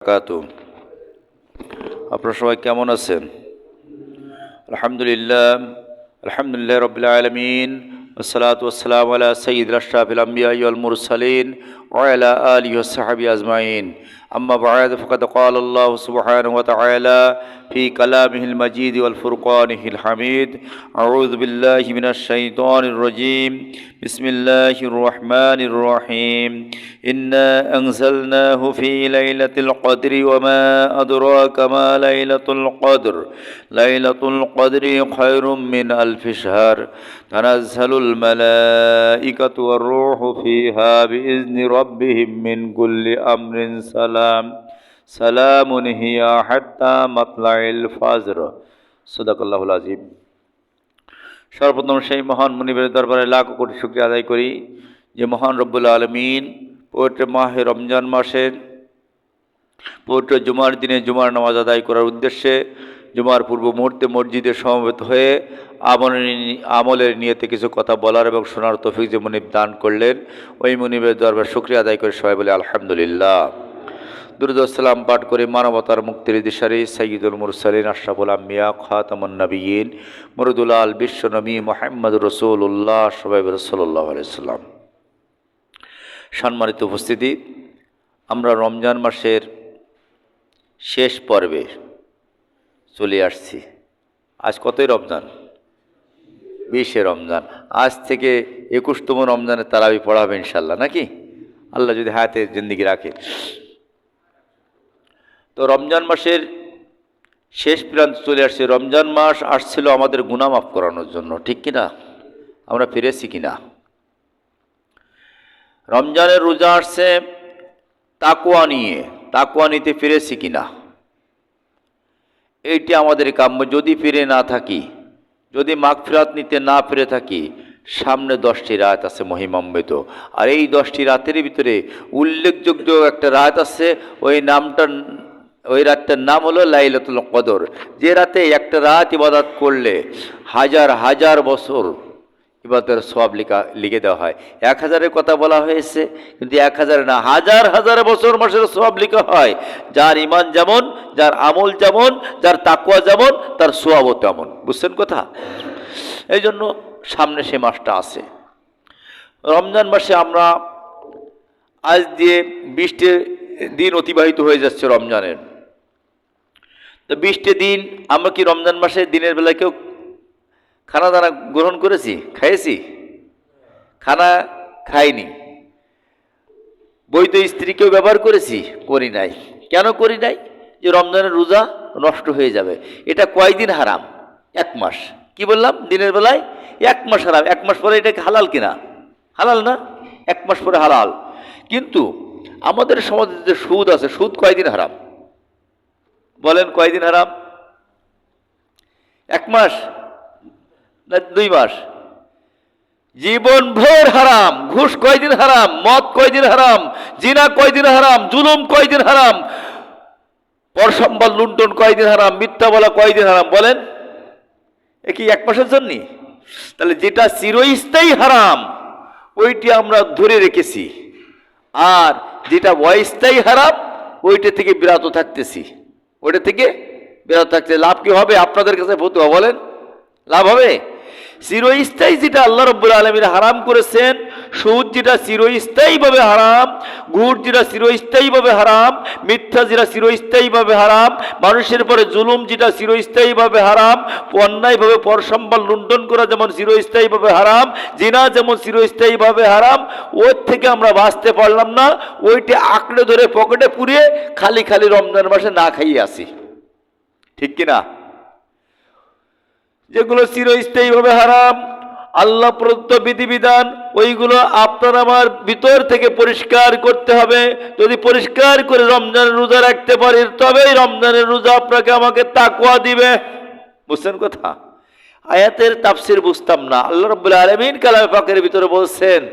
কাতু আপনারা সবাই কেমন আছেন আলহামদুলিল্লাহ আলহামদুলিল্লাহ রবিল আলমিন والصلاة والسلام على سيد الأشراف الأنبياء والمرسلين وعلى آله وصحبه أجمعين. أما بعد فقد قال الله سبحانه وتعالى في كلامه المجيد والفرقانه الحميد أعوذ بالله من الشيطان الرجيم. بسم الله الرحمن الرحيم. إنا أنزلناه في ليلة القدر وما أدراك ما ليلة القدر. ليلة القدر خير من ألف شهر. تنزل الملائكة والروح فيها بإذن ربهم من كل أمر سلام سلام هي حتى مطلع الفجر صدق الله العظيم সর্বপ্রথম সেই মহান মুনিবের দরবারে লাখ কোটি শুক্রিয়া আদায় করি যে মহান রব্বুল আলমিন পবিত্র মাহে রমজান মাসের পবিত্র জুমার দিনে জুমার নামাজ আদায় করার উদ্দেশ্যে জুমার পূর্ব মুহূর্তে মসজিদে সমবেত হয়ে আমলের আমলের নিয়েতে কিছু কথা বলার এবং শোনার তফিক যে মুনিব দান করলেন, ওই মুনিবের দরবার শুক্রিয়া আদায় করে সবাই বলে আলহামদুলিল্লাহ। দুরুদাম পাঠ করে মানবতার মুক্তির দিশারি সঈদুল মুরসালিন, আশরাফুল আম্মিয়া খাতামুন নবীন, মরুদুল আল বিশ্ব নবী মোহাম্মদ রসুল্লাহ সবাই রসুল্লাহ আলাইসাল্লাম সম্মানিত উপস্থিতি, আমরা রমজান মাসের শেষ পর্বে চলে আসছি। আজ কতই রমজান? বিশে রমজান। আজ থেকে একুশতম রমজানের তারাবি পড়াবে ইনশাল্লাহ নাকি? আল্লাহ যদি হায়াতে জিন্দিগি রাখে। তো রমজান মাসের শেষ প্রান্ত চলে আসছে। রমজান মাস আসছিল আমাদের গুণা মাফ করানোর জন্য, ঠিক কিনা? আমরা ফিরেছি কিনা? রমজানের রোজা আসছে তাকুয়া নিয়ে। তাকুয়া নিতে ফিরেছি কিনা? এইটি আমাদের কাম্য। যদি ফিরে না থাকি, যদি মাগফিরাত নিতে না ফিরে থাকি, সামনে দশটি রাত আছে মহিমাম্বিত আর এই দশটি রাতের ভিতরে উল্লেখযোগ্য একটা রাত আছে, ওই নামটার, ওই রাতটার নাম হলো লাইলাতুল কদর। যে রাতে একটা রাত ইবাদত করলে হাজার হাজার বছর ইবাদতের সব লিখা, লিখে দেওয়া হয়। এক হাজারের কথা বলা হয়েছে, কিন্তু এক হাজার না, হাজার হাজার বছর মাসের সব লিখা হয়। যার ইমান যেমন, যার আমল যেমন, যার তাকুয়া যেমন, তার সোয়াবও তেমন। বুঝছেন কথা? এই জন্য সামনে সে মাসটা আছে। রমজান মাসে আমরা আজ দিয়ে বিশটি দিন অতিবাহিত হয়ে যাচ্ছে রমজানের। তো বিশটি দিন আমরা কি রমজান মাসে দিনের বেলা কেউ খানা দানা গ্রহণ করেছি, খাইয়েছি? খানা খাইনি। বৈধ স্ত্রীকেও ব্যবহার করেছি, করি নাই। কেন করি নাই? যে রমজানের রোজা নষ্ট হয়ে যাবে। এটা কয়দিন হারাম? এক মাস। কি বললাম? দিনের বেলায়? এক মাস হারাম। এক মাস পরে এটা হালাল কিনা? হালাল না? এক মাস পরে হালাল। কিন্তু আমাদের সমাজে যে সুদ আছে, সুদ কয়দিন হারাম? বলেন কয়দিন হারাম? এক মাস। দুই মাস। জীবন ভোর হারাম, ঘুষ কয়দিন হারাম, মদ কয়দিন হারাম, জিনা কয়দিন হারাম, জুলুম কয়দিন হারাম পরসম্বল লুণ্ঠন কয়দিন হারাম, মিথ্যা বলা কয়দিন হারাম, বলেন? এ কি এক মাসের জন্যে? তাহলে যেটা চিরস্থায়ী হারাম, ওইটি আমরা ধরে রেখেছি। আর যেটা অস্থায়ী হারাম, ওইটা থেকে বিরত থাকতেছি। ওইটা থেকে বিরত থাকতে লাভ কি হবে? আপনাদের কাছে ফতুয়া, বলেন? লাভ হবে? চিরস্থায়ী যেটা আল্লাহ রব্বুল আলমীর হারাম করেছেন, সুদ যেটা চিরস্থায়ীভাবে হারাম ঘুর যেটা চিরস্থায়ীভাবে হারাম, মিথ্যা যেটা চিরস্থায়ীভাবে হারাম, মানুষের পরে জুলুম যেটা চিরস্থায়ীভাবে হারাম, অন্যায়ভাবে পরসম্বল লুণ্ঠন করা যেমন চিরস্থায়ীভাবে হারাম, জিনা যেমন চিরস্থায়ীভাবে হারাম, ওর থেকে আমরা বাঁচতে পারলাম না, ওইটি আঁকড়ে ধরে পকেটে পুড়িয়ে খালি খালি রমজান মাসে না খাইয়ে আসি। ঠিক কিনা? যেগুলো চিরস্থায়ীভাবে হারাম আল্লাহ প্রদত্ত বিধিবিধান ওইগুলো আপনার আমার ভিতর থেকে পরিষ্কার করতে হবে যদি পরিষ্কার করে রমজানের রোজা রাখতে পারি তবেই রমজানের রোজা আপনাকে আমাকে তাকুয়া দিবে বুঝছেন কথা আয়াতের তাফসির বুঝতাম না আল্লাহ রব্বুল আলমিন কালাম পাকের ভিতরে বলছেন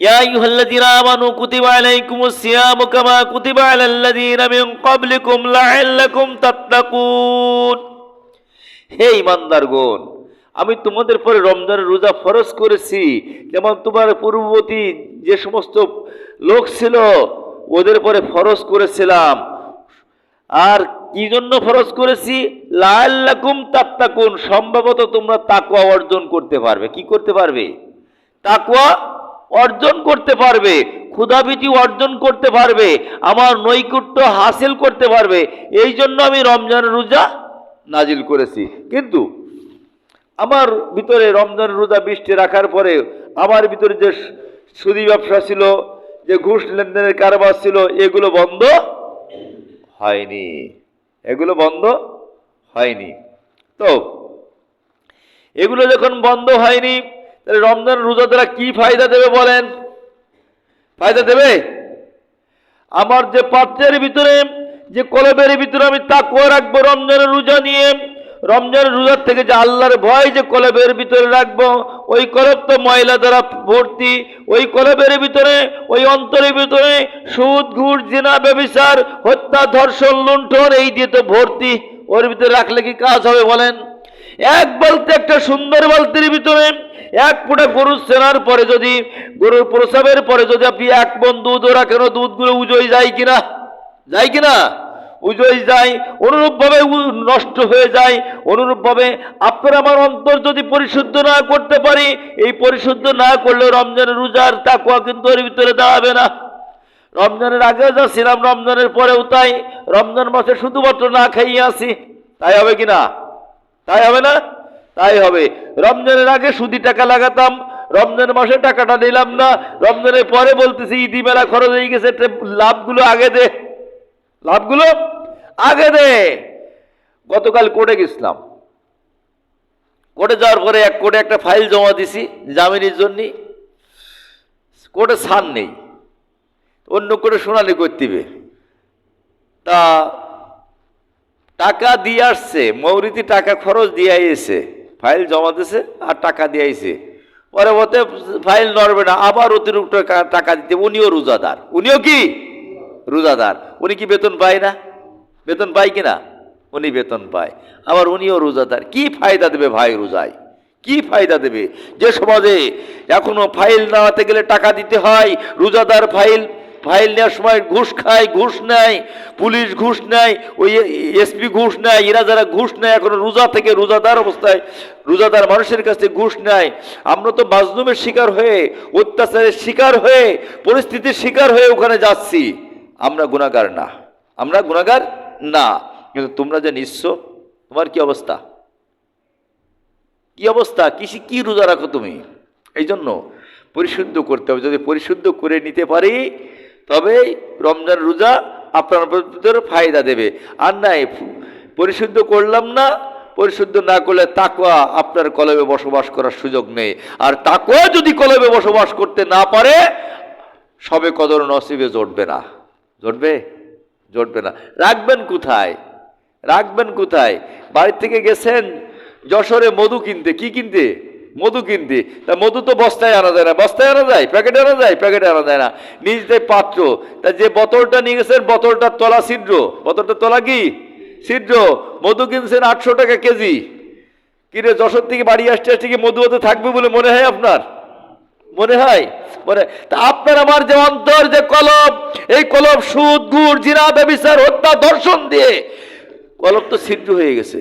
يا أيها الذين آمنوا كتب عليكم الصيام كما كتب على الذين من قبلكم لعلكم تتقون হে ইমানদারগণ, আমি তোমাদের পরে রমজানের রোজা ফরজ করেছি। যেমন তোমার পূর্ববর্তী যে সমস্ত লোক ছিল, ওদের পরে ফরজ করেছিলাম। আর কি জন্য ফরজ করেছি? লাল্লাকুম তাত্তাকুন, সম্ভবত তোমরা তাকুয়া অর্জন করতে পারবে। কি করতে পারবে? তাকুয়া অর্জন করতে পারবে ক্ষুধাভীতি অর্জন করতে পারবে, আমার নৈকুট্য হাসিল করতে পারবে। এই জন্য আমি রমজান রোজা নাজিল করেছি। কিন্তু আমার ভিতরে রমজান রোজা বৃষ্টি রাখার পরে আমার ভিতরে যে সুদী ব্যবসা ছিল, যে ঘুষ লেনদেনের কারবার ছিল, এগুলো বন্ধ হয়নি। এগুলো বন্ধ হয়নি। তো এগুলো যখন বন্ধ হয়নি, তাহলে রমজান রোজা দ্বারা কি ফায়দা দেবে বলেন? ফায়দা দেবে? আমার যে পাত্রের ভিতরে যে কলবের ভিতরে আমি তাকুয়া রাখব, রমজানের রোজা নিয়ে। রমজানের রোজার থেকে যে আল্লাহর ভয় যে কলবের ভিতরে রাখব, ওই কলব তো ময়লা দ্বারা ভর্তি। ওই কলবের ভিতরে, ওই অন্তরের ভিতরে সুদ, ঘুষ, জিনা, ব্যবিচার, হত্যা, ধর্ষণ, লুণ্ঠন, এই দিয়ে তো ভর্তি। ওর ভিতরে রাখলে কি কাজ হবে বলেন? এক বলতে একটা সুন্দর বালতির ভিতরে এক ফুটা গরুর সেনার পরে যদি, গরুর প্রসাবের পরে যদি আপনি এক বন দুধ ওরা কেন দুধগুলো উজোই যায় কিনা? যায় কিনা? উজোই যায়, অনুরূপভাবে নষ্ট হয়ে যায়, অনুরূপভাবে আপনার আমার অন্তর যদি পরিশুদ্ধ না করতে পারি, এই পরিশুদ্ধ না করলে রমজানের রোজার তাকুয়া কিন্তু ওর ভিতরে দাঁড়াবে না। রমজানের আগে যা ছিলাম, রমজানের পরেও তাই। রমজান মাসে শুধুমাত্র না খাইয়ে আসি। তাই হবে কি না তাই হবে না? তাই হবে। রমজানের আগে সুদি টাকা লাগাতাম, রমজান মাসে টাকাটা নিলাম না। রমজানের পরে বলতেছি ইদি মেলা খরচ হয়ে গেছে লাভগুলো আগে দে। লাভগুলো আগে দে। গতকাল কোর্টে গেছিলাম। কোর্টে যাওয়ার পরে এক কোর্টে একটা ফাইল জমা দিছি জামিনের জন্য। কোর্টে ছাড় নেই। অন্য কোর্টে শুনানি করতেবে তা টাকা দিয়ে আসছে, মৌরিতি টাকা খরচ দিয়ে আইছে। ফাইল জমা দিছে আর টাকা দিয়ে আইছে। পরে বলতে ফাইল নড়বে না, আবার অতিরিক্ত টাকা দিতে উনিও রোজাদার। উনিও কি? রোজাদার। উনি কি বেতন পায় না? বেতন পায় কি না? উনি বেতন পায়। আবার উনিও রোজাদার। কি ফায়দা দেবে ভাই রোজায়? কি ফায়দা দেবে? যে সমাজে এখনও ফাইল নেওয়াতে গেলে টাকা দিতে হয়, রোজাদার ফাইল ফাইল নেওয়ার সময় ঘুষ খায়, ঘুষ নেয়, পুলিশ ঘুষ নেয়, ওই এসপি ঘুষ নেয়, এরা যারা ঘুষ নেয়, এখন রোজা থেকে রোজাদার অবস্থায়, রোজাদার মানুষের কাছে ঘুষ নেয়। আমরা তো মাজলুমের শিকার হয়ে, অত্যাচারের শিকার হয়ে, পরিস্থিতির শিকার হয়ে ওখানে যাচ্ছি। আমরা গুণাগার না। আমরা গুণাগার না। কিন্তু তোমরা যে নিঃস্ব তোমার কি অবস্থা? কি অবস্থা? কিসি কি রোজা রাখো তুমি? এই জন্য পরিশুদ্ধ করতে হবে। যদি পরিশুদ্ধ করে নিতে পারি, তবে রমজান রোজা আপনার ফায়দা দেবে। আর নাই, পরিশুদ্ধ করলাম না, পরিশুদ্ধ না করলে তাকওয়া আপনার কলবে বসবাস করার সুযোগ নেই। আর তাকওয়া যদি কলবে বসবাস করতে না পারে, সবে কদর নসিবে জড়বে না। জড়বে জড়বে না। রাখবেন কোথায়? রাখবেন কোথায়? বাড়ির থেকে গেছেন? যশোরে মধু কিনতে। কি কিনতে? মধু কিনতে। তা মধু তো বস্তায় আনা যায় না। বস্তায় আনা যায়? প্যাকেটে আনা যায়? প্যাকেটে আনা যায় না। নিজেদের পাত্র। তা যে বোতলটা নিয়ে গেছেন, বোতলটার তলা ছিদ্র। বোতলটার তলা কি? ছিদ্র। মধু কিনছেন আটশো টাকা কেজি। কিরে, যশোর থেকে বাড়ি আসতে আসতে কি মধু হতে থাকবে বলে মনে হয় আপনার? মনে হয়? মনে তা আপনার আমার যে অন্তর, যে কলব, এই কলব সুদ, গুড় জিরা ব্যবিচার, হত্যা, দর্শন দিয়ে কলব তো ছিদ্র হয়ে গেছে।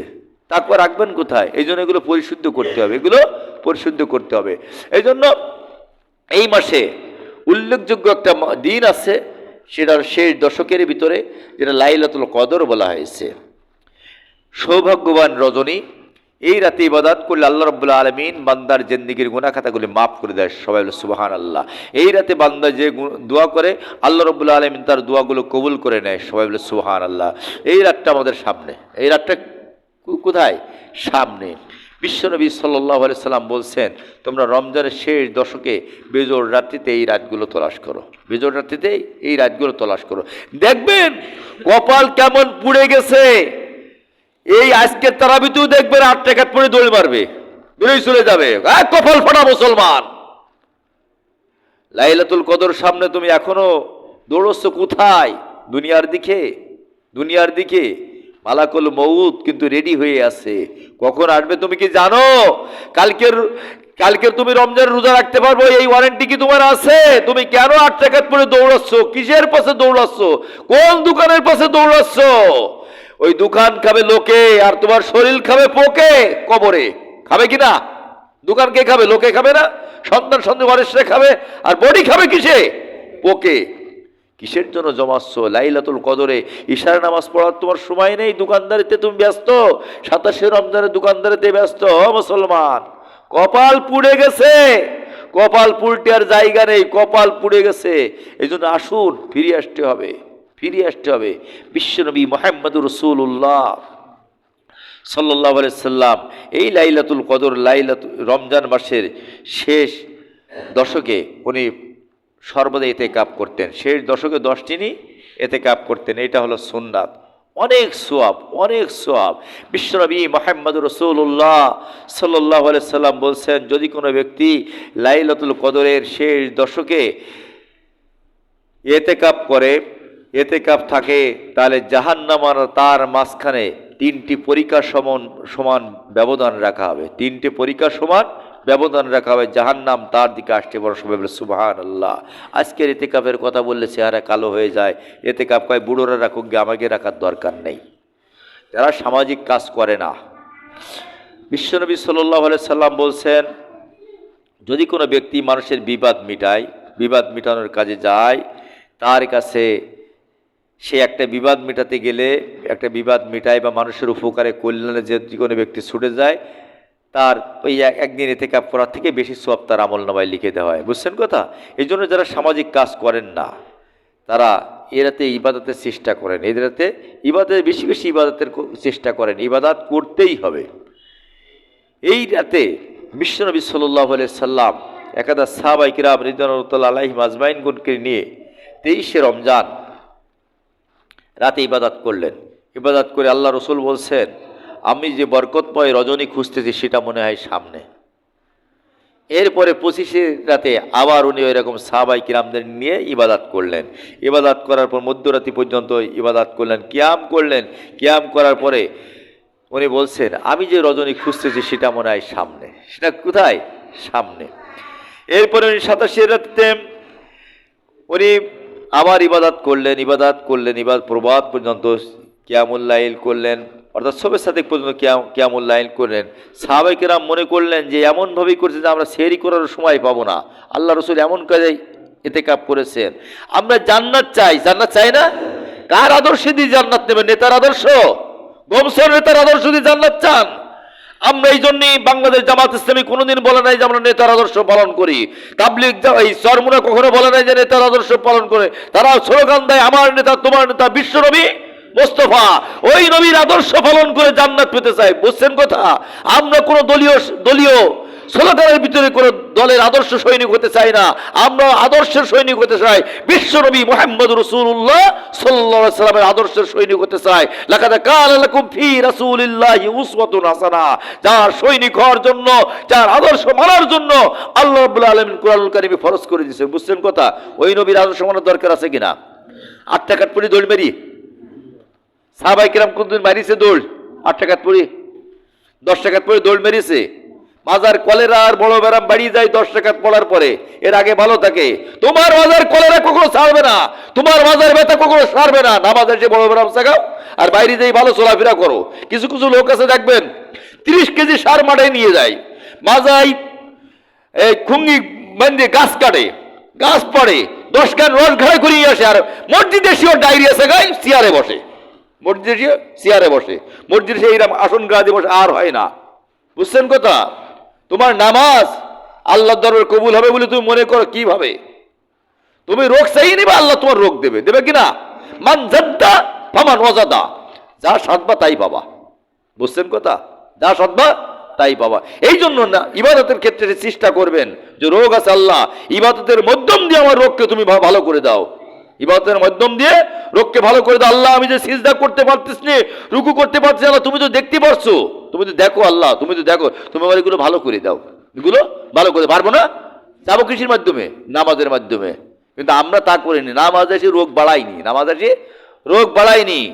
তারপর রাখবেন কোথায়? এই জন্য এগুলো পরিশুদ্ধ করতে হবে। এগুলো পরিশুদ্ধ করতে হবে। এই জন্য এই মাসে উল্লেখযোগ্য একটা দিন আছে। সেটার শেষ দশকের ভিতরে, যেটা লাইলাতুল কদর বলা হয়েছে। সৌভাগ্যবান রজনী। এই রাতে ইবাদাত করলে আল্লাহ রব্বুল্লা আলমিন বান্দার জেন্দিগির গুনা খাতাগুলি মাফ করে দেয় সবাই বলে সুবাহান আল্লাহ এই রাতে বান্দা যে দোয়া করে, আল্লাহ রব্বুল্লা আলমিন তার দোয়াগুলো কবুল করে নেয় সবাই বলে সুবাহান আল্লাহ এই রাতটা আমাদের সামনে, এই রাতটা কোথায়? সামনে। বিশ্বনবী সাল্লাহ সাল্লাম বলছেন, তোমরা রমজানের শেষ দশকে বেজোর রাত্রিতে এই রাতগুলো তলাশ করো। বেজোর রাত্রিতে এই রাতগুলো তলাশ করো। দেখবেন, কপাল কেমন পুড়ে গেছে। এই আজকের তারাবিতেও দেখবেন আট টাকা পরে দৌড় মারবে। দৌড়েই চলে যাবে। এক কপাল ফাটা মুসলমান। লাইলাতুল কদর সামনে তুমি এখনও দৌড়চ্ছ কোথায়? দুনিয়ার দিকে? দুনিয়ার দিকে? মালাকুল মৌত কিন্তু রেডি হয়ে আছে। কখন আসবে তুমি কি জানো? কালকের কালকের তুমি রমজানের রোজা রাখতে পারব, এই ওয়ারেন্টি কি তোমার আছে? তুমি কেন আট টাকা পরে দৌড়াচ্ছ? কিসের পাশে দৌড়াচ্ছ? কোন দোকানের পাশে দৌড়াচ্ছ? ওই দোকান খাবে লোকে আর তোমার শরীর খাবে পোকে কবরে। খাবে কি না? দোকান কে খাবে? লোকে খাবে না? সন্তান সন্তান ওয়ারিসরা খাবে আর বডি খাবে কিসে? পোকে। কিসের জন্য জমাচ্ছ লাইলাতুল কদরে। ইশার নামাজ পড়ার তোমার সময় নেই, দোকানদারিতে তুমি ব্যস্ত। সাতাশে রমজানের দোকানদারিতে ব্যস্ত মুসলমান। কপাল পুড়ে গেছে। কপাল পুলটে আর জায়গা নেই, কপাল পুড়ে গেছে। এই জন্য আসুন, ফিরে আসতে হবে। ফিরে আসতে হবে। বিশ্বনবী মোহাম্মদুর রসুল্লাহ সাল্লাহ সাল্লাম এই লাইলাতুল কদর, লাইলাত রমজান মাসের শেষ দশকে উনি সর্বদা এতে কাপ করতেন। শেষ দশকে দশ দিনই এতে কাপ করতেন। এটা হলো সুন্নাত। অনেক সোয়াব অনেক সোয়াব। বিশ্বনবী মোহাম্মদ রসুল্লাহ সাল্লাহ সাল্লাম বলছেন, যদি কোনো ব্যক্তি লাইলাতুল কদরের শেষ দশকে এতে কাপ করে এতে কাপ থাকে, তাহলে জাহান্নামার তার মাঝখানে তিনটি পরীক্ষা সমান সমান ব্যবধান রাখা হবে। তিনটি পরীক্ষা সমান ব্যবধান রাখা হবে, জাহান্নাম তার দিকে আসতে বড় সময় বলে সুবাহান আল্লাহ আজকের এতে কাপের কথা বললে চেহারা কালো হয়ে যায়। এতে কাপ কয়, বুড়োরা রাখুক গিয়ে আমাকে রাখার দরকার নেই। যারা সামাজিক কাজ করে না। বিশ্বনবী সাল্লাহ সাল্লাম বলছেন, যদি কোনো ব্যক্তি মানুষের বিবাদ মিটায়, বিবাদ মিটানোর কাজে যায়, তার কাছে সে একটা বিবাদ মেটাতে গেলে, একটা বিবাদ মেটায় বা মানুষের উপকারে কল্যাণে যে কোনো ব্যক্তি ছুটে যায়, তার ওই এক- একদিন এতে কাপ করার থেকে বেশি সব তার আমল নামায় লিখে দেওয়া হয়। বুঝছেন কথা? এই জন্য যারা সামাজিক কাজ করেন না, তারা এরাতে ইবাদতের চেষ্টা করেন। এদেরতে ইবাদতের বেশি বেশি ইবাদতের চেষ্টা করেন। ইবাদত করতেই হবে। এই রাতে বিশ্বনবী সাল্লাহ সাল্লাম একাদা সাহাবাই কিরাম রিদানুল্লাহ আলাহি মাজমাইনগুনকে নিয়ে তেইশে রমজান রাতে ইবাদত করলেন। ইবাদত করে আল্লাহ রসুল বলছেন, আমি যে বরকতময় রজনী খুঁজতেছি সেটা মনে হয় সামনে। এরপরে পঁচিশে রাতে আবার উনি ওই রকম সাহাবাই কিরামদের নিয়ে ইবাদাত করলেন। ইবাদাত করার পর মধ্যরাতি পর্যন্ত ইবাদাত করলেন, কিয়াম করলেন। কিয়াম করার পরে উনি বলছেন, আমি যে রজনী খুঁজতেছি সেটা মনে হয় সামনে। সেটা কোথায়? সামনে। এরপরে উনি সাতাশে রাতে উনি আবার ইবাদাত করলেন ইবাদাত করলেন ইবাদ প্রবাদ পর্যন্ত কিয়ামুল্লাইল করলেন, অর্থাৎ সবের সাথে পর্যন্ত কিয়াম কিয়ামুল্লাইল করলেন। সাহাবাইকেরাম মনে করলেন যে, এমনভাবেই করছে যে, আমরা সেরি করার সময় পাবো না। আল্লাহ রসুল এমন কাজে এতে কাপ করেছেন। আমরা জান্নাত চাই। জান্নাত চাই না? কার আদর্শে দিয়ে জান্নাত নেবেন? নেতার আদর্শ? গমসর নেতার আদর্শ দিয়ে জান্নাত চান? আমরা এই জন্যই বাংলাদেশ জামাত ইসলামী কোনোদিন বলে নাই যে আমরা নেতার আদর্শ পালন করি। তাবলিক এই সরমুনা কখনো বলে নাই যে নেতার আদর্শ পালন করে। তারা স্লোগান দেয়, আমার নেতা, তোমার নেতা বিশ্ব রবি মোস্তফা। ওই নবীর আদর্শ পালন করে জান্নাত পেতে চাই বুঝছেন কথা? আমরা কোনো দলীয় দলীয় স্লোগানের ভিতরে কোনো দলের আদর্শ সৈনিক হতে চাই না। আমরা আদর্শের সৈনিক হতে চাই। বিশ্বনবী মোহাম্মদ রসুল্লাহ সাল্লাহ সাল্লামের আদর্শের সৈনিক হতে চাই। লাকাদা কাল লাকুম ফি রাসূলিল্লাহি উসওয়াতুন হাসানা। যার সৈনিক হওয়ার জন্য, যার আদর্শ মানার জন্য আল্লাহ রাব্বুল আলামিন কোরআনুল কারীমে ফরজ করে দিয়েছেন বুঝছেন কথা? ওই নবীর আদর্শ মানার দরকার আছে কিনা? আট টাকার পরি দৌড় মেরি। সাহাবাই কিরাম কোনদিন মারিছে দৌড়? আট টাকার পরি। দশ টাকার পরে দৌড় মেরেছে। মাজার কলেরা আর বড় ব্যারাম বাড়িয়ে যায় দশ টাকা পড়ার পরে। এর আগে ভালো থাকে। তোমার মাজার কলেরা কখনো ছাড়বে না। তোমার মাজার ব্যথা কখনো সারবে না। নামাজের যে বড় ব্যারাম শেখাও। আর বাইরে যেই ভালো চলাফেরা করো। কিছু কিছু লোক আছে দেখবেন, তিরিশ কেজি সার মাঠায় নিয়ে যায়। মাজাই এই খুঙ্গি বান্ধে গাছ কাটে, গাছ পড়ে, দশ কান রস ঘাড়ে ঘুরিয়ে আসে। আর মসজিদে শিওর ডায়রিয়া শেখায় চেয়ারে বসে। মসজিদে সে চেয়ারে বসে। মসজিদে এইরকম আসন গাছে বসে, আর হয় না। বুঝছেন কথা? তোমার নামাজ আল্লাহ দরবার কবুল হবে বলে তুমি মনে করো কীভাবে? তুমি রোগ চাই নিবে, আল্লাহ তোমার রোগ দেবে। দেবে কিনা? মান জাদ্দা, ফামান ওজাদা যা সাতবা তাই পাবা। বুঝছেন কথা? যা সৎবা তাই পাবা। এই জন্য না, ইবাদতের ক্ষেত্রে চেষ্টা করবেন, যে রোগ আছে আল্লাহ, ইবাদতের মাধ্যম দিয়ে আমার রোগকে তুমি ভালো করে দাও। ইবাদতের মাধ্যম দিয়ে রোগকে ভালো করে দাও। আল্লাহ, আমি যে সিজদা করতে পারতেছ রুকু করতে পারছি না, তুমি তো দেখতে পারছ। তুমি তো দেখো আল্লাহ, তুমি তো দেখো তুমি আমার এগুলো ভালো করে দাও। এগুলো ভালো করে, পারব না? যাব কৃষির মাধ্যমে, নামাজের মাধ্যমে। কিন্তু আমরা তা করিনি। নামাজ এসে রোগ বাড়াইনি। নামাজ এসে রোগ বাড়াইনি।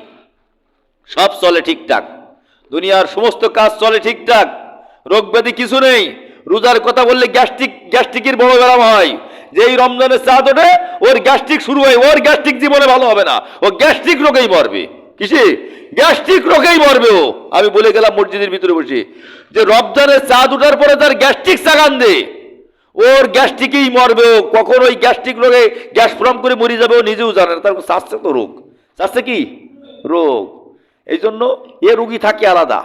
সব চলে ঠিকঠাক। দুনিয়ার সমস্ত কাজ চলে ঠিকঠাক। রোগ ব্যাধি কিছু নেই। রোজার কথা বললে গ্যাস্ট্রিক, গ্যাস্ট্রিকের বড় ব্যারাম হয়। যে এই রমজানের চাঁদ ওঠে, ওর গ্যাস্ট্রিক শুরু হয়। ওর গ্যাস্ট্রিক জীবনে ভালো হবে না। ও গ্যাস্ট্রিক রোগেই মরবে। কিসে? গ্যাস্ট্রিক রোগেই মরবে ও। আমি বলে গেলাম মসজিদের ভিতরে বসে। যে রমজানের চাঁদ ওঠার পরে তার গ্যাস্ট্রিক চাগান দে। ওর গ্যাস্ট্রিকেই মরবে ও। কখন ওই গ্যাস্ট্রিক রোগে গ্যাস ফর্ম করে মরে যাবে ও নিজেও জানে না। তার স্বাস্থ্য তো রোগ? স্বাস্থ্য কি? রোগ। এই জন্য এ রুগী থাকে আলাদা।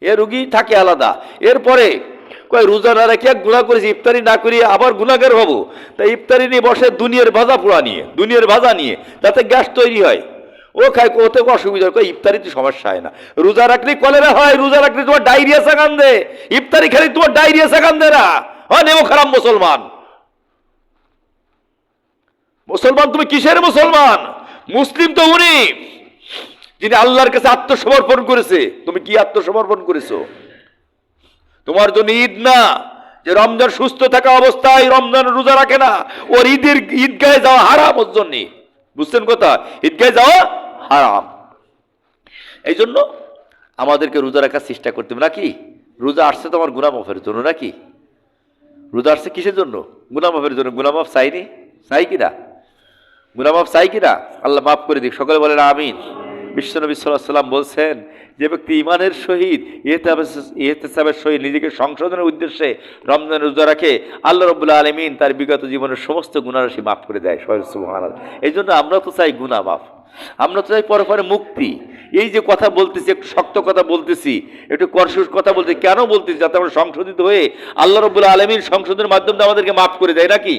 এ রুগী থাকে আলাদা। এরপরে কয়, রোজা না রেখে গুণা করেছি, ইফতারি না করিয়ে আবার গুণাগার হব। তাই ইফতারি নিয়ে বসে দুনিয়ার ভাজা পোড়া নিয়ে, দুনিয়ার ভাজা নিয়ে। তাতে গ্যাস তৈরি হয়। ও খায় কোথাও অসুবিধা হয়। ইফতারিতে সমস্যা হয় না। রোজা রাখলে কলেরা হয়, রোজা রাখলে তোমার ডায়রিয়া সাকান দে। ইফতারি খেলে তোমার ডায়রিয়া সাকান দে না। হয় নেব খারাপ মুসলমান। মুসলমান তুমি কিসের মুসলমান? মুসলিম তো উনি, যিনি আল্লাহর কাছে আত্মসমর্পণ করেছে। তুমি কি আত্মসমর্পণ করেছ? তোমার জন্য ঈদ না, যে রমজান সুস্থ থাকা অবস্থায় রমজান রোজা রাখে না। ওর ঈদের ঈদগাহে যাওয়া হারাম ওর জন্য। বুঝছেন কথা? ঈদগাহে যাওয়া হারাম। এই জন্য আমাদেরকে রোজা রাখার চেষ্টা করতে হবে। নাকি? রোজা আসছে তো আমার মাফের জন্য নাকি? রোজা আসছে কিসের জন্য? গুণা মাফের জন্য। গুণা মাফ চাইনি? চাই কিনা? গুণা মাফ চাই কিনা? আল্লাহ মাফ করে দিক। সকলে বলেন, আমিন। বিশ্বনবী সাল্লাহ সাল্লাম বলছেন যে ব্যক্তি ইমানের সহিত ইহতেসাবের সহিত নিজেকে সংশোধনের উদ্দেশ্যে রমজান রোজা রাখে, আল্লাহ রবুল্লা আলমিন তার বিগত জীবনের সমস্ত গুণারাশি মাফ করে দেয়। সহজ এই জন্য আমরা তো চাই গুণা মাফ। আমরা তো চাই পরে পরে মুক্তি। এই যে কথা বলতেছি, একটু শক্ত কথা বলতেছি, একটু করসুস কথা বলতে, কেন বলতেছি? যাতে আমরা সংশোধিত হয়ে আল্লাহ রবুল্লা আলমীর সংশোধনের মাধ্যমে আমাদেরকে মাফ করে দেয় নাকি?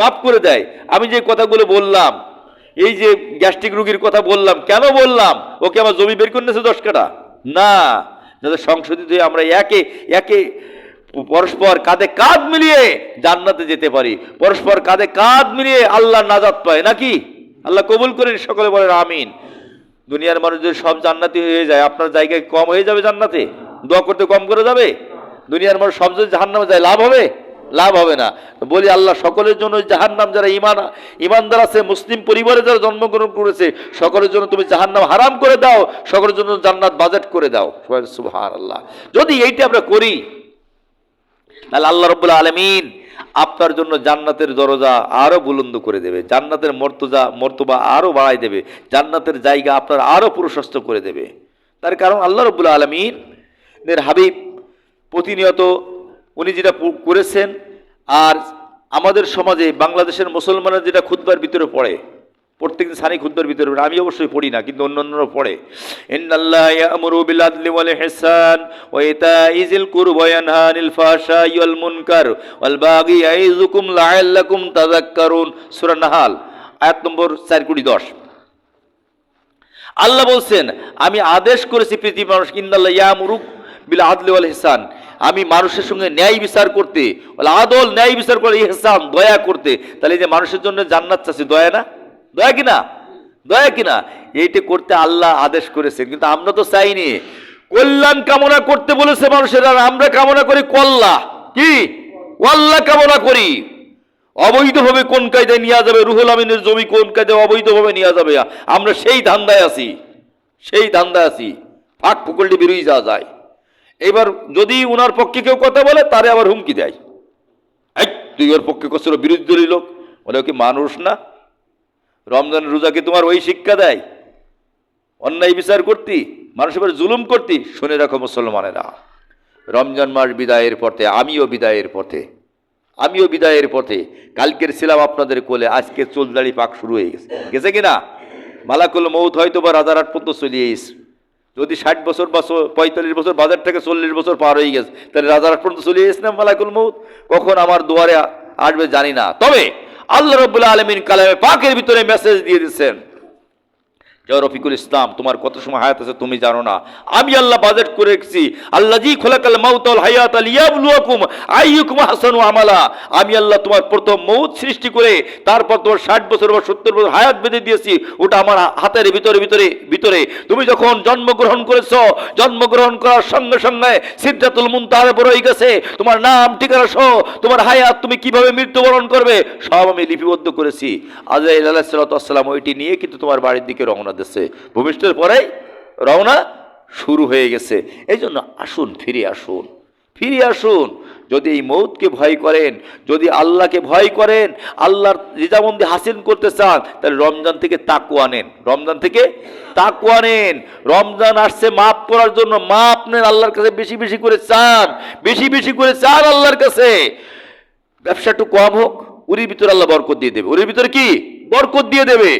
মাফ করে দেয়। আমি যে কথাগুলো বললাম এই যে গ্যাস্ট্রিক রুগীর কথা বললাম, কেন বললাম? ওকে আমার জমি বের করে নিয়েছে দশ কাটা না, যাতে সংশোধিত হয়ে আমরা একে একে পরস্পর কাঁধে কাঁধ মিলিয়ে জান্নাতে যেতে পারি। পরস্পর কাঁধে কাঁধ মিলিয়ে আল্লাহ নাজাত পায়, নাকি? আল্লাহ কবুল করেন, সকলে বলেন, আমিন। দুনিয়ার মানুষ যদি সব জান্নাতি হয়ে যায়। আপনার জায়গায় কম হয়ে যাবে জান্নাতে? দোয়া করতে কম করে যাবে? দুনিয়ার মানুষ সব যদি জাহান্নামে যায়, লাভ হবে? লাভ হবে না। বলি আল্লাহ, সকলের জন্য জাহান্নাম যারা ইমান ইমানদার আছে, মুসলিম পরিবারে যারা জন্মগ্রহণ করেছে, সকলের জন্য তুমি জাহান্নাম হারাম করে দাও, সকলের জন্য জান্নাত বাজেট করে দাও। সুবহান আল্লাহ যদি এইটা আমরা করি, তাহলে আল্লাহ রব্বুল আলমিন আপনার জন্য জান্নাতের দরজা আরও বুলন্দ করে দেবে, জান্নাতের মর্তজা, মর্তবা আরও বাড়াই দেবে, জান্নাতের জায়গা আপনার আরও প্রশস্ত করে দেবে। তার কারণ আল্লাহ রব্বুল আলমিন হাবিব প্রতিনিয়ত উনি যেটা করেছেন, আর আমাদের সমাজে বাংলাদেশের মুসলমানরা যেটা খুদ্বার ভিতরে পড়ে, প্রত্যেকদিন সানি খুদ্বার ভিতরে পড়ে, আমি অবশ্যই পড়ি না, কিন্তু অন্য অন্যরা পড়ে নাহাল নম্বর 4 কোটি 10 আল্লাহ বলছেন, আমি আদেশ করেছি পৃথিবীর মানুষ ইন্দাল্লাহ ইয়ামুরুক বিল আদলি ইহসান। আমি মানুষের সঙ্গে ন্যায় বিচার করতে আদল ন্যায় বিচার করে ইহসান, দয়া করতে। তাহলে যে মানুষের জন্য জান্নাত চাচ্ছি, দয়া না? দয়া কিনা? দয়া কিনা? এইটা করতে আল্লাহ আদেশ করেছেন, কিন্তু আমরা তো চাইনি। কল্যাণ কামনা করতে বলেছে মানুষের, আর আমরা কামনা করি কল্লা। কি? কল্লা কামনা করি। অবৈধভাবে কোন কায়দায় নেওয়া যাবে? রুহুল আমিনের জমি কোন কায়দায় অবৈধভাবে নেওয়া যাবে? আমরা সেই ধান্দায় আছি, সেই ধান্দায় আছি। ফাঁক ফুকলটি বেরিয়ে যাওয়া যায়। এবার যদি উনার পক্ষে কেউ কথা বলে, তারে আবার হুমকি দেয়। তুই ওর পক্ষে করছিল বিরোধী দলীয় লোক, বলে কি মানুষ না। রমজান রোজাকে তোমার ওই শিক্ষা দেয়। অন্যায় বিচার করতি, মানুষের উপরে জুলুম করতি, শুনে রাখো মুসলমানেরা। রমজান মাস বিদায়ের পথে, আমিও বিদায়ের পথে, আমিও বিদায়ের পথে। কালকের ছিলাম আপনাদের কোলে, আজকে চুলদাড়ি পাক শুরু হয়ে গেছে। গেছে কিনা? মালাকুল মৌত হয়তো বা রাজারহাট পর্যন্ত চলিয়ে যদি ষাট বছর বা পঁয়তাল্লিশ বছর, বাজার থেকে চল্লিশ বছর পার হয়ে গেছে, তাহলে রাজারহাট পর্যন্ত চলে গেছিলাম মালাকুল মৌত কখন আমার দুয়ারে আসবে জানি না। তবে আল্লাহ রবুল্লা আলমিন কালামে পাকের ভিতরে মেসেজ দিয়ে দিচ্ছেন যে রফিকুল ইসলাম, তোমার কত সময় হায়াত আছে তুমি জানো না। আমি আল্লাহ বাজেট করে রেখেছি আল্লাহ জি খোলাকাল মাউতাল হায়াত আল ইয়াবলুয়াকুম আইয়ুকুম হাসানু আমালা। আমি আল্লাহ তোমার প্রথম মৌত সৃষ্টি করে, তারপর তোমার ষাট বছর বা সত্তর বছর হায়াত বেঁধে দিয়েছি, ওটা আমার হাতের ভিতরে ভিতরে ভিতরে। তুমি যখন জন্মগ্রহণ করেছ, জন্মগ্রহণ করার সঙ্গে সঙ্গে সিদ্ধাতুল মুনতাহার বড় হয়ে গেছে, তোমার নাম, ঠিকানা সহ তোমার হায়াত তুমি কীভাবে মৃত্যুবরণ করবে, সব আমি লিপিবদ্ধ করেছি। আজরাইল আলাইসালাম ওইটি নিয়ে কিন্তু তোমার বাড়ির দিকে রওনা দিচ্ছে ভূমিষ্ঠের পরেই রওনা শুরু হয়ে গেছে। এই জন্য আসুন, ফিরে আসুন ফিরে আসুন। যদি এই মৌতকে ভয় করেন, যদি আল্লাহকে ভয় করেন, আল্লাহর রিজামন্দি হাসিল করতে চান, তাহলে রমজান থেকে তাকুয়া আনেন রমজান থেকে তাকুয়া আনেন রমজান আসছে মাপ করার জন্য। মাপ নেন আল্লাহর কাছে, বেশি বেশি করে চান। বেশি বেশি করে চান আল্লাহর কাছে। ব্যবসা একটু কম হোক, উরির ভিতরে আল্লাহ বরকত দিয়ে দেবে। উরির ভিতরে কি? বরকত দিয়ে দেবে।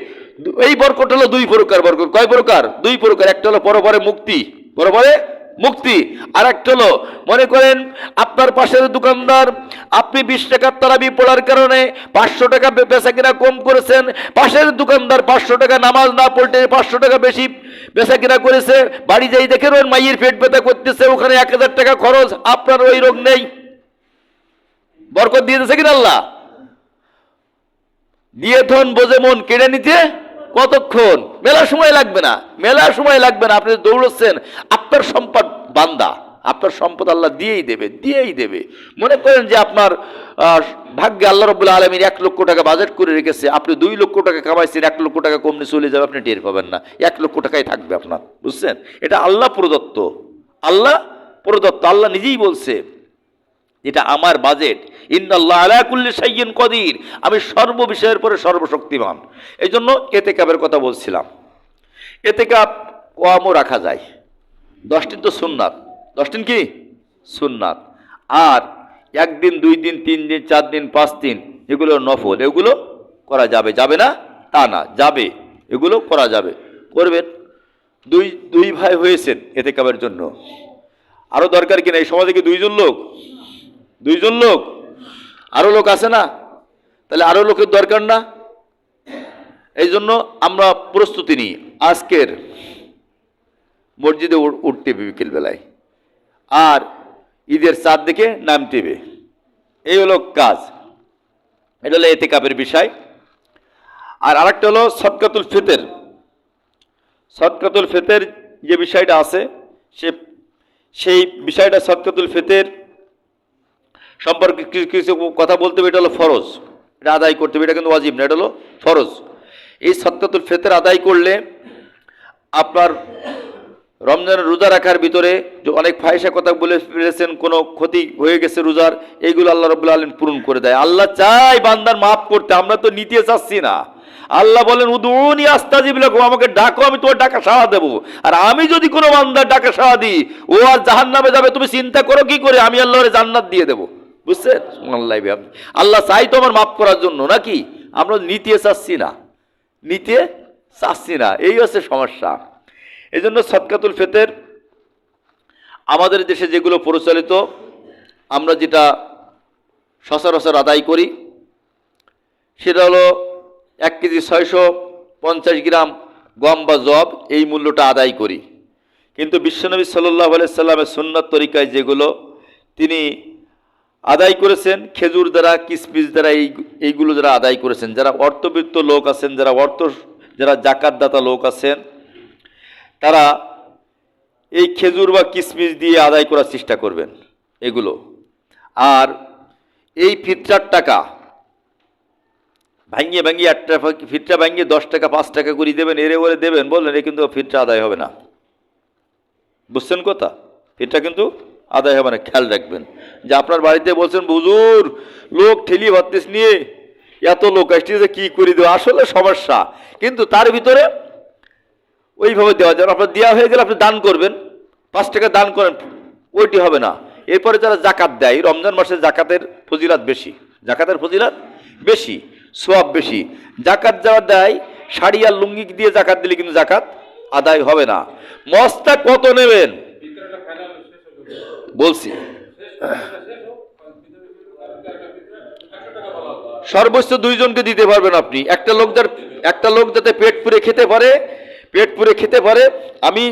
এই বরকত হলো দুই প্রকার বরকত। কয় প্রকার? দুই প্রকার। একটা হলো পরপরে মুক্তি। পরপরে মুক্তি। আর একটা হলো, মনে করেন আপনার পাশের দোকানদার, আপনি বিশ টাকার তারাবি পড়ার কারণে পাঁচশো টাকা বেচা কিনা কম করেছেন, পাশের দোকানদার পাঁচশো টাকা নামাজ না পড়তে পাঁচশো টাকা বেশি বেচা কিনা করেছে, বাড়ি যাই দেখেন ওর মাইয়ের পেট ব্যথা করতেছে, ওখানে এক হাজার টাকা খরচ, আপনার ওই রোগ নেই। বরকত দিয়ে দিয়েছে কিনা আল্লাহ? দিয়ে ধন বোঝে মন কেড়ে নিতে কতক্ষণ? মেলা সময় লাগবে না। মেলা সময় লাগবে না। আপনি দৌড়চ্ছেন, আপনার সম্পদ বান্দা। আপনার সম্পদ আল্লাহ দিয়েই দেবে দিয়েই দেবে। মনে করেন যে আপনার ভাগ্যে আল্লাহ রবুল্লা আলমীর এক লক্ষ টাকা বাজেট করে রেখেছে। আপনি দুই লক্ষ টাকা কামাইছেন, এক লক্ষ টাকা কমনে চলে যাবে, আপনি টের পাবেন না। এক লক্ষ টাকাই থাকবে আপনার, বুঝছেন? এটা আল্লাহ প্রদত্ত। আল্লাহ প্রদত্ত। আল্লাহ নিজেই বলছে যেটা আমার বাজেট ইন্দাল্লাহ আলা কুল্লি সাইয়িন কদির, আমি সর্ব বিষয়ের পরে সর্বশক্তিমান। এই জন্য এতে কাপের কথা বলছিলাম। এতে কাপ কমও রাখা যায়। দশটিন তো সুন্নাত। দশটিন কি? সুন্নাত। আর একদিন দুই দিন তিন দিন চার দিন পাঁচ দিন এগুলো নফল। এগুলো করা যাবে। যাবে না? তা না। যাবে। এগুলো করা যাবে। করবেন। দুই দুই ভাই হয়েছেন এতে কাপের জন্য। আরও দরকার কিনা এই সমাজে কি দুইজন লোক? দুইজন লোক? আরও লোক আছে না? তাহলে আরও লোকের দরকার না? এই জন্য আমরা প্রস্তুতি নিই আজকের মসজিদে উঠ- উঠতে বিকেলবেলায় আর ঈদের চাঁদ দেখে নামতে হবে। এই হলো কাজ। এটা হলো এতে কাপের বিষয়। আর আরেকটা হলো সদকাতুল ফিতের। সদকাতুল ফিতের যে বিষয়টা আছে, সে সেই বিষয়টা সদকাতুল ফিতের সম্পর্কে কিছু কথা বলতে হবে, এটা হলো ফরজ। এটা আদায় করতে হবে, এটা কিন্তু ওয়াজিব না, এটা হলো ফরজ। এই সত্তাতুল ফেতের আদায় করলে আপনার রমজানের রোজা রাখার ভিতরে যে অনেক ফায়সা কথা বলে ফেলেছেন, কোনো ক্ষতি হয়ে গেছে রোজার এইগুলো আল্লাহ রবুল্লা আলম পূরণ করে দেয়। আল্লাহ চাই বান্দার মাফ করতে, আমরা তো নিতে চাচ্ছি না। আল্লাহ বলেন উদুনি আস্তাজিব লাকুম আমাকে ডাকো, আমি তোমার ডাকা সাড়া দেবো। আর আমি যদি কোনো বান্দার ডাকা সাড়া দিই, ও আর জাহান নামে যাবে, তুমি চিন্তা করো কি করে, আমি আল্লাহরে জান্নাত দিয়ে দেবো। বুঝছেন? আল্লাহ আল্লাহ চাই তো আমার মাফ করার জন্য, নাকি? আমরা নিতে চাচ্ছি না। নিতে চাচ্ছি না। এই হচ্ছে সমস্যা। এই জন্য সৎকাতুল ফেতের আমাদের দেশে যেগুলো পরিচালিত, আমরা যেটা সচরাচর আদায় করি, সেটা হলো এক কেজি ছয়শো পঞ্চাশ গ্রাম গম বা জব এই মূল্যটা আদায় করি। কিন্তু বিশ্বনবী সাল্লাহ সাল্লামের সুন্নত তরিকায় যেগুলো, তিনি আদায় করেছেন, খেজুর দ্বারা, কিসমিস দ্বারা, এই এইগুলো যারা আদায় করেছেন, যারা অর্থবৃত্ত লোক আছেন, যারা অর্থ, যারা জাকাতদাতা লোক আছেন, তারা এই খেজুর বা কিসমিস দিয়ে আদায় করার চেষ্টা করবেন, এগুলো। আর এই ফিতরার টাকা, ভাঙিয়ে ভাঙিয়ে একটা ফিতরা ভাঙিয়ে দশ টাকা, পাঁচ টাকা করে দেবেন, এরে ওরে দেবেন, বললেন, এ কিন্তু ফিতরা আদায় হবে না। বুঝছেন কথা? এটা কিন্তু আদায় হবে না, খেয়াল রাখবেন। যে আপনার বাড়িতে বলছেন বুজুর লোক ঠেলি ভাত্তিস নিয়ে, এত লোক আসছে কী করে দেবো? আসলে সমস্যা। কিন্তু তার ভিতরে ওইভাবে দেওয়া যাবে আপনার দেওয়া হয়ে গেলে আপনি দান করবেন, পাঁচ টাকা দান করেন, ওইটি হবে না। এরপরে যারা জাকাত দেয়, রমজান মাসে জাকাতের ফজিলাত বেশি। জাকাতের ফজিলাত বেশি সোয়াব বেশি। জাকাত যারা দেয়, শাড়ি আর লুঙ্গি দিয়ে জাকাত দিলে কিন্তু জাকাত আদায় হবে না। মস্তা কত নেবেন? বলছি। সর্বোচ্চ দুইজনকে দিতে পারবেন আপনি। একটা লোক যার একটা লোক যাতে পেট পুরে খেতে পারে, পেট পুরে খেতে পারে, আমি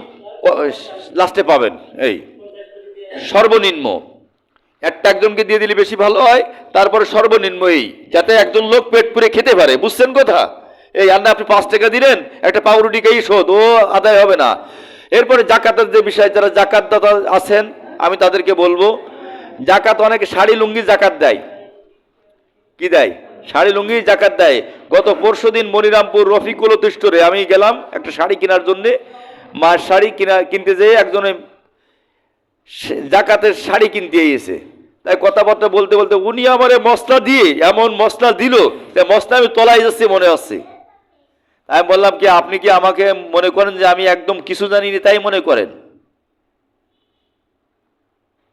লাস্টে পাবেন, এই। সর্বনিম্ন। একটা একজনকে দিয়ে দিলে বেশি ভালো হয়, তারপরে সর্বনিম্ন এই, যাতে একজন লোক পেট পুরে খেতে পারে। বুঝছেন কথা? এই, আর না, আপনি পাঁচ টাকা দিলেন, একটা পাউরুটি খেয়েই শোধ, ও আদায় হবে না। এরপরে জাকাতের যে বিষয়, যারা জাকাতদাতা আছেন আমি তাদেরকে বলব, জাকাত অনেকে শাড়ি লুঙ্গি জাকাত দেয়। কি দেয়? শাড়ি লুঙ্গি জাকাত দেয়। গত পরশু দিন মনিরামপুর রফিকুল স্টোরে আমি গেলাম একটা শাড়ি কেনার জন্যে। মা শাড়ি কিনা, কিনতে যেয়ে একজনে জাকাতের শাড়ি কিনতে এসে তাই কথাবার্তা বলতে বলতে উনি আমার মশলা দিয়ে, এমন মশলা দিল যে মশলা আমি তলায় যাচ্ছি মনে হচ্ছে। আমি বললাম কি, আপনি কি আমাকে মনে করেন যে আমি একদম কিছু জানি না তাই মনে করেন?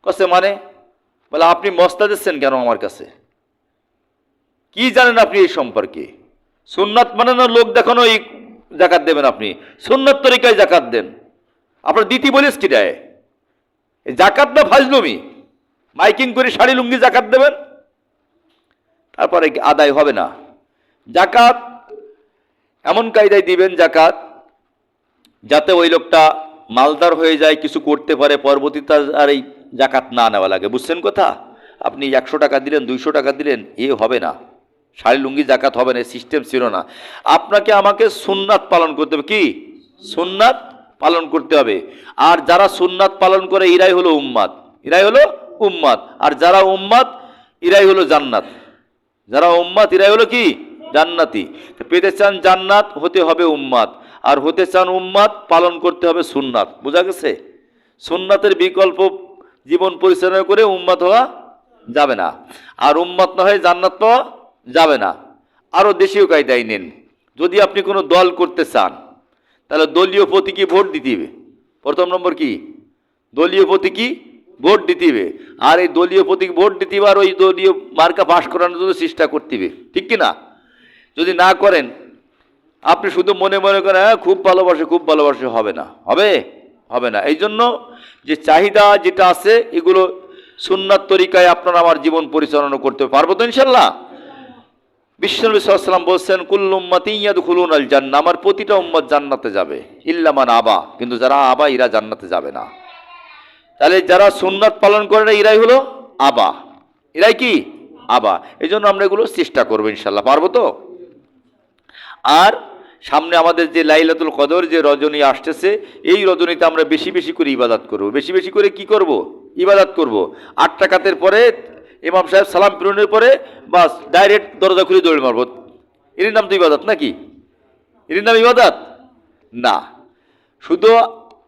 কসে মানে? বলে, আপনি মশলা দিচ্ছেন কেন আমার কাছে? কি জানেন আপনি এই সম্পর্কে? সুন্নাত মানে না লোক দেখানো এই জাকাত দেবেন আপনি? সুন্নাত তরিকায় জাকাত দেন। আপনার দিতি বলিস কি দেয় জাকাত না ফাজলুমি? মাইকিং করে শাড়ি লুঙ্গি জাকাত দেবেন? তারপরে আদায় হবে না? জাকাত, এমন কায়দায় দিবেন জাকাত, যাতে ওই লোকটা মালদার হয়ে যায়, কিছু করতে পারে, পরবর্তীতে আর এই জাকাত না নেওয়া লাগে। বুঝছেন কথা? আপনি একশো টাকা দিলেন, দুইশো টাকা দিলেন, এ হবে না। শাড়ি লুঙ্গি জাকাত হবে না সিস্টেম ছিল না। আপনাকে আমাকে সুন্নাত পালন করতে হবে। কি? সুন্নাত পালন করতে হবে। আর যারা সুন্নাত পালন করে, এরাই হলো উম্মাদ। এরাই হলো উম্মাদ। আর যারা উম্মাদ, এরাই হলো জান্নাত। যারা উম্মাত এরাই হলো কি? জান্নাতি। পেতে চান জান্নাত, হতে হবে উম্মাদ। আর হতে চান উম্মাদ, পালন করতে হবে সুন্নাত। বোঝা গেছে? সুন্নাতের বিকল্প জীবন পরিচালনা করে উম্মাত হওয়া যাবে না। আর উম্মাত না হয়ে জান্নাত পাওয়া যাবে না। আরও দেশীয় কায়দায় নেন। যদি আপনি কোনো দল করতে চান, তাহলে দলীয় প্রতীকী ভোট দিতে হবে। প্রথম নম্বর কি? দলীয় প্রতীকী ভোট দিতে হবে। আর এই দলীয় প্রতীক ভোট দিতে হবে আর ওই দলীয় মার্কা পাশ করানোর জন্য চেষ্টা করতে হবে। ঠিক কি না যদি না করেন, আপনি শুধু মনে মনে করেন হ্যাঁ খুব ভালোবাসে খুব ভালোবাসে, হবে না। হবে? হবে না। এই জন্য যে চাহিদা যেটা আছে, এগুলো সুন্নাত তরিকায় আপনার আমার জীবন পরিচালনা করতে পারব তো ইনশাল্লাহ বিশ্বনবী সাল্লাম বলছেন কুল্লুম্মাতি ইয়াদ খুলুন আল জান্না আমার প্রতিটা উম্মত জান্নাতে যাবে। ইল্লামান আবা, কিন্তু যারা আবা ইরা জান্নাতে যাবে না। তাহলে যারা সুন্নাত পালন করে না, এরাই হলো আবা। এরাই কি? আবা। এই জন্য আমরা এগুলো চেষ্টা করব ইনশাল্লাহ পারব তো? আর সামনে আমাদের যে লাইলাতুল কদর যে রজনী আসতেছে, এই রজনীতে আমরা বেশি বেশি করে ইবাদাত করব। বেশি বেশি করে কি করব? ইবাদাত করব। আট টাকাতের পরে ইমাম সাহেব সালাম প্রেরণের পরে বাস ডাইরেক্ট দরজা খুলে দৌড় মারব। এর নাম তো ইবাদত নাকি? এর নাম ইবাদত? না। শুধু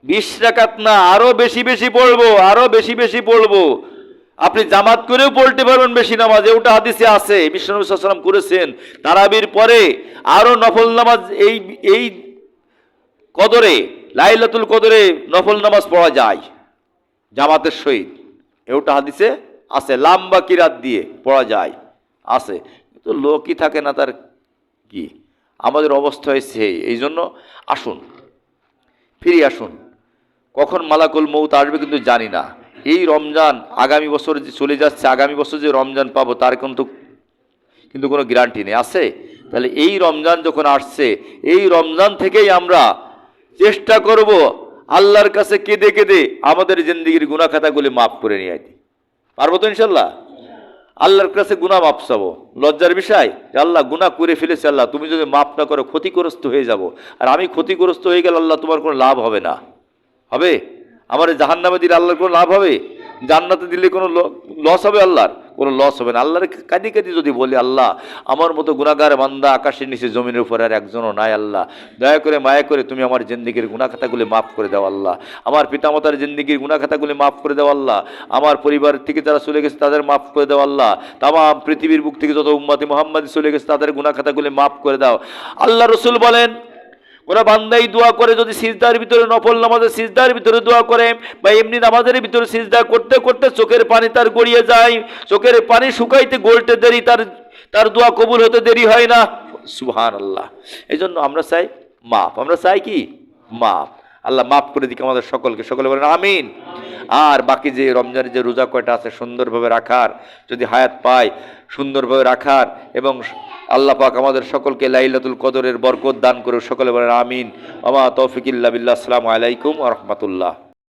বিশ রাকাত না, আরও বেশি বেশি পড়ব, আরও বেশি বেশি পড়ব। আপনি জামাত করেও পড়তে পারবেন বেশি নামাজ ওটা হাদিসে আছে বিশ্বনবী সাল্লাম করেছেন। তারাবির পরে আরও নফল নামাজ এই এই কদরে, লাইলাতুল কদরে নফল নামাজ পড়া যায়, জামাতের সহিত। ওটা হাদিসে আছে, লাম্বা কিরাত দিয়ে পড়া যায়, আছে। কিন্তু লোকই থাকে না তার কি? আমাদের অবস্থা হয়েছে এই জন্য আসুন, ফিরে আসুন। কখন মালাকুল মৌত আসবে কিন্তু জানি না। এই রমজান আগামী বছর যে চলে যাচ্ছে, আগামী বছর যে রমজান পাবো, তার কিন্তু কিন্তু কোনো গ্যারান্টি নেই। আছে? তাহলে এই রমজান যখন আসছে, এই রমজান থেকেই আমরা চেষ্টা করব আল্লাহর কাছে কেঁদে কেঁদে আমাদের জিন্দগির গুণাখাতাগুলি মাফ করে নিয়ে আইতে। পারব তো ইনশাল্লাহ আল্লাহর কাছে গুণা মাপ চাবো। লজ্জার বিষয় আল্লাহ গুণা করে ফেলেছে আল্লাহ, তুমি যদি মাপ না করো, ক্ষতিগ্রস্ত হয়ে যাব। আর আমি ক্ষতিগ্রস্ত হয়ে গেলে আল্লাহ তোমার কোনো লাভ হবে না। হবে? আমার জাহান নামে দিলে আল্লাহর কোনো লাভ হবে? জান্নাতে দিলে কোনো লস হবে আল্লাহর? কোনো লস হবে না। আল্লাহর কাঁদি কাঁদি যদি বলি, আল্লাহ, আমার মতো গুণাগার বান্দা আকাশের নিচে জমিনের উপরে আর একজনও নাই আল্লাহ। দয়া করে, মায়া করে তুমি আমার জিন্দিগির গুণাখাতাগুলি মাফ করে দাও আল্লাহ। আমার পিতামাতার জিন্দিগির গুণাখাতাগুলি মাফ করে দাও আল্লাহ। আমার পরিবার থেকে যারা চলে গেছে তাদের মাফ করে দাও আল্লাহ। তাম, পৃথিবীর বুক থেকে যত উম্মাতি মোহাম্মদ চলে গেছে তাদের গুণাখাতাগুলি মাফ করে দাও। আল্লাহ রসুল বলেন ওরা বান্দাই দোয়া করে যদি সিজদার ভিতরে নফল নামাজের সিজদার ভিতরে দোয়া করে বা এমনি নামাজের ভিতরে সিজদা করতে করতে চোখের পানি তার গড়িয়ে যায়, চোখের পানি শুকাইতে গড়তে দেরি, তার তার দোয়া কবুল হতে দেরি হয় না। সুহান আল্লাহ এই জন্য আমরা চাই মাপ আমরা চাই কি? মাপ আল্লাহ মাফ করে দিকে আমাদের সকলকে। সকলে বলেন, আমিন। আর বাকি যে রমজানের যে রোজা কয়টা আছে, সুন্দরভাবে রাখার, যদি হায়াত পায়, সুন্দরভাবে রাখার এবং আল্লাহ পাক আমাদের সকলকে লাইলাতুল কদরের বরকত দান করে সকলে বলেন, আমিন। আমা তৌফিকিল্লা বিল্লাহ। আসসালামু আলাইকুম রহমতুল্লাহ।